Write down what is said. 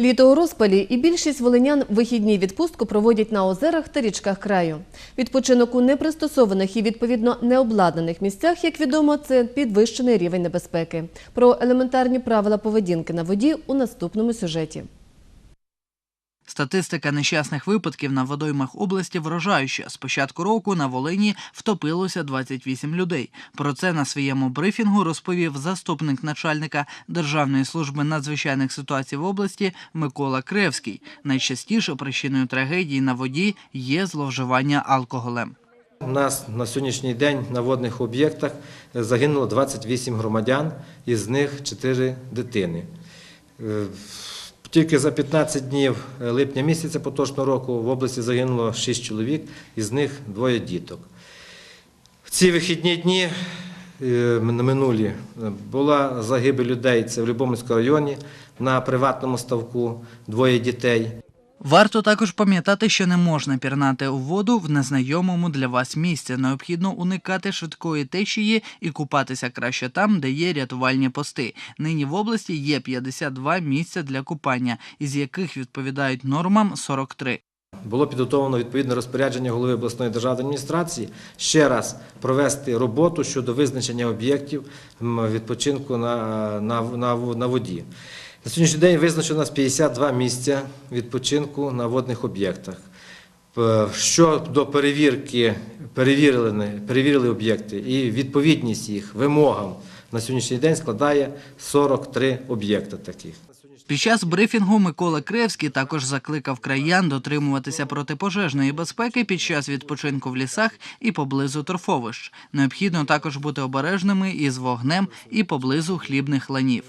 Літо у розпалі і більшість волинян вихідні відпустку проводять на озерах та річках краю. Відпочинок у непристосованих і відповідно необладнаних місцях, як відомо, це підвищений рівень небезпеки. Про елементарні правила поведінки на воді у наступному сюжеті. Статистика нещасних випадків на водоймах області вражаюча. З початку року на Волині втопилося 28 людей. Про це на своєму брифінгу розповів заступник начальника Державної служби надзвичайних ситуацій в області Микола Кревський. Найчастіше причиною трагедії на воді є зловживання алкоголем. У нас на сьогоднішній день на водних об'єктах загинуло 28 громадян, із них 4 дитини. Е, Тільки за 15 днів липня місяця поточного року в області загинуло 6 чоловік, із них двоє діток. В ці вихідні дні на минулі е, була загибель людей. Це в Любомльському районі на приватному ставку, двоє дітей. Варто також пам'ятати, що не можна пірнати у воду в незнайомому для вас місці. Необхідно уникати швидкої течії і купатися краще там, де є рятувальні пости. Нині в області є 52 місця для купання, із яких відповідають нормам 43. Було підготовлено відповідне розпорядження голови обласної державної адміністрації ще раз провести роботу щодо визначення об'єктів відпочинку на, на, на, на воді. На сьогоднішній день визначено у нас 52 місця відпочинку на водних об'єктах. Щодо перевірки, перевірили, перевірили об'єкти і відповідність їх вимогам на сьогоднішній день складає 43 об'єкти таких. Під час брифінгу Микола Кревський також закликав краян дотримуватися протипожежної безпеки під час відпочинку в лісах і поблизу торфовищ. Необхідно також бути обережними із вогнем і поблизу хлібних ланів.